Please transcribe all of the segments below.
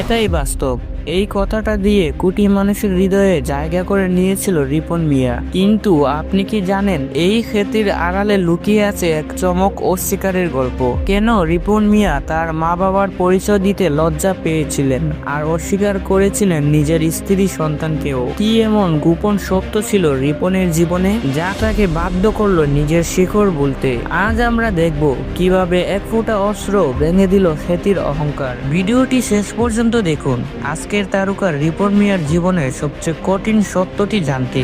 এটাই বাস্তব। এই কথাটা দিয়ে কোটি মানুষের হৃদয়ে জায়গা করে নিয়েছিল রিপন মিয়া। কিন্তু আপনি কি জানেন, এই খ্যাতির আড়ালে লুকিয়ে আছে এক চমক অস্বীকারের গল্প। কেন রিপন মিয়া তার মা বাবার পরিচয় দিতে লজ্জা পেয়েছিলেন আর অস্বীকার করেছিলেন নিজের স্ত্রী সন্তানকেও? কি এমন গোপন সত্য ছিল রিপনের জীবনে, যা তাকে বাধ্য করল নিজের শিখর বলতে? আজ আমরা দেখব কীভাবে এক ফোঁটা অস্ত্র ভেঙে দিল খ্যাতির অহংকার। ভিডিওটি শেষ পর্যন্ত দেখুন। আজকের তারকা রিপোর্ট মিয়ার জীবনের সবচেয়ে কঠিন সত্যটি জানতে।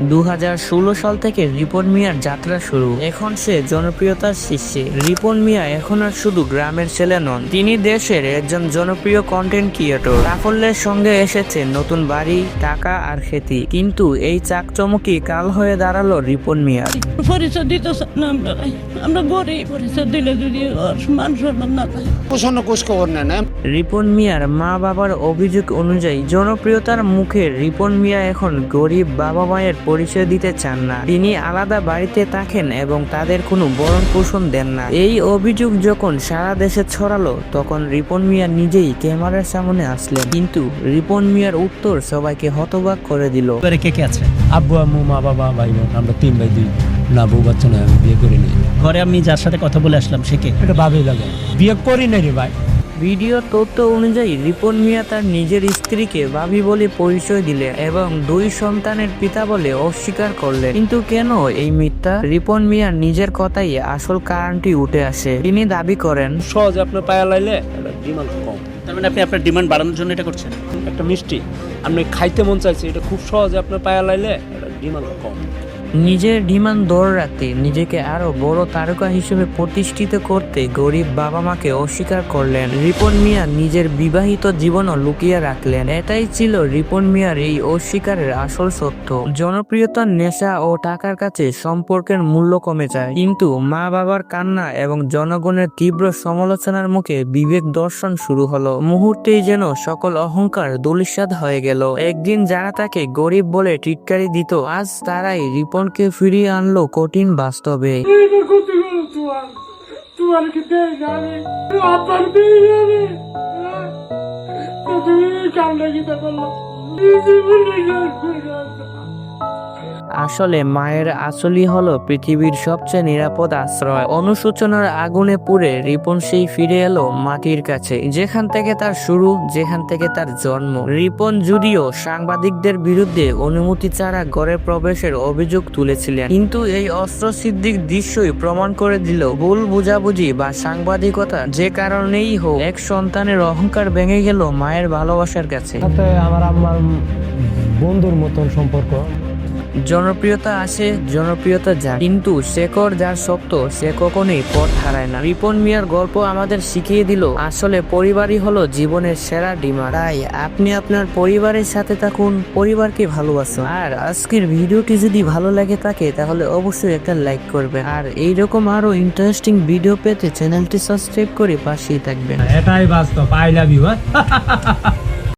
দু হাজার ষোলো সাল থেকে রিপন মিয়ার যাত্রা শুরু। এখন সে জনপ্রিয়তার শীর্ষে। রিপন মিয়া এখন আর শুধু গ্রামের ছেলে নন তিনি দেশের একজন জনপ্রিয় কন্টেন্ট ক্রিয়েটর সাফল্যের সঙ্গে এসেছে নতুন বাড়ি টাকা আর খেতি। কিন্তু এই চাকচমকি কাল হয়ে দাঁড়াল রিপন পরিচয় দিতে আমরা গরিব পরিচয় দিলে যদি মান হ্যাঁ? রিপন মিয়ার মা বাবার অভিযোগ অনুযায়ী জনপ্রিয়তার মুখে রিপন মিয়া এখন গরিব বাবা মায়ের পরিচয় দিতে চান না। তিনি আলাদা বাড়িতে থাকেন এবং তাদের কোনো বরণ পোষণ দেন না। এই অভিযোগ যখন সারা দেশে ছড়ালো তখন রিপন মিয়া নিজেই ক্যামেরার সামনে আসলেন। কিন্তু রিপন মিয়ার উত্তর সবাইকে হতবাক করে দিল। কে কে আছে? আব্বু আম্মু মা বাবা ভাই বোন আমরা তিন ভাই দুই না বউ বাচ্চা নয় আমি বিয়ে করিনি। ঘরে আমি যার সাথে কথা বলে আসলাম সে কে? এটা ভাবেই লাগে। বিয়ে করি নাই রে ভাই। ভিডিওর তথ্য অনুযায়ী রিপন মিয়া তার নিজের স্ত্রীকে ভাবি বলে পরিচয় দিলে এবং দুই সন্তানের পিতা বলে অস্বীকার করলেন। কিন্তু কেন এই মিথ্যা? রিপন মিয়ার নিজের কথাই আসল কারণটি উঠে আসে। তিনি দাবি করেন সহজ আপনার পায়া লাইলে ডিমান্ড কম। তার মানে আপনি আপনার ডিমান্ড বাড়ানোর জন্য এটা করছেন? একটা মিষ্টি। আপনি খাইতে মন চাইছে এটা খুব সহজে আপনার পায়া লাইলে ডিমান্ড কম। নিজের ডিমান্ড রাখতে, নিজেকে আরও বড় তারকা হিসেবে প্রতিষ্ঠিত করতে গরিব বাবা মাকে অস্বীকার করলেন। রিপন মিয়া নিজের বিবাহিত জীবনও লুকিয়ে রাখলেন। এটাই ছিল রিপন মিয়ার এই অস্বীকারের আসল সত্য। জনপ্রিয়তার নেশা ও টাকার কাছে সম্পর্কের মূল্য কমে যায়। কিন্তু মা বাবার কান্না এবং জনগণের তীব্র সমালোচনার মুখে বিবেক দর্শন শুরু হলো। মুহূর্তেই যেন সকল অহংকার দলিসাদ হয়ে গেল। একদিন যারা তাকে গরিব বলে টিটকারি দিত, আজ তারাই রিপনকে ফিরিয়ে আনলো কঠিন বাস্তবে। গীতা আসলে মায়ের আসলই হলো পৃথিবীর সবচেয়ে নিরাপদ আশ্রয়। অনুশোচনার আগুনে পুড়ে রিপন সেই ফিরে এলো মাটির কাছে। যেখান থেকে তার শুরু, যেখান থেকে তার জন্ম। রিপন যদিও সাংবাদিকদের বিরুদ্ধে অনুমতি ছাড়া ঘরে প্রবেশের অভিযোগ তুলেছিলেন। কিন্তু এই অস্ত্রসিদ্ধিক দৃশ্যই প্রমাণ করে দিল ভুল বুঝাবুঝি বা সাংবাদিকতা যে কারণেই হোক এক সন্তানের অহংকার ভেঙে গেল মায়ের ভালোবাসার কাছে। আমার আম্মার বন্ধুর মতন সম্পর্ক। জনপ্রিয়তা আসে, জনপ্রিয়তা যায় কিন্তু শেখর যার সত্য, সে কখনোই পথ হারায় না। রিপন মিয়ার গল্প আমাদের শিখিয়ে দিল, আসলে পরিবারই হলো জীবনের সেরা ডিমান্ড। তাই আপনি আপনার পরিবারের সাথে থাকুন, পরিবারকে ভালোবাসুন। আর আজকের ভিডিওটি যদি ভালো লাগে থাকে, তাহলে অবশ্যই একটা লাইক করবেন। আর এইরকম আরও ইন্টারেস্টিং ভিডিও পেতে চ্যানেলটি সাবস্ক্রাইব করে পাশেই থাকবেন। এটাই বাস্তব আই লাভ ইউ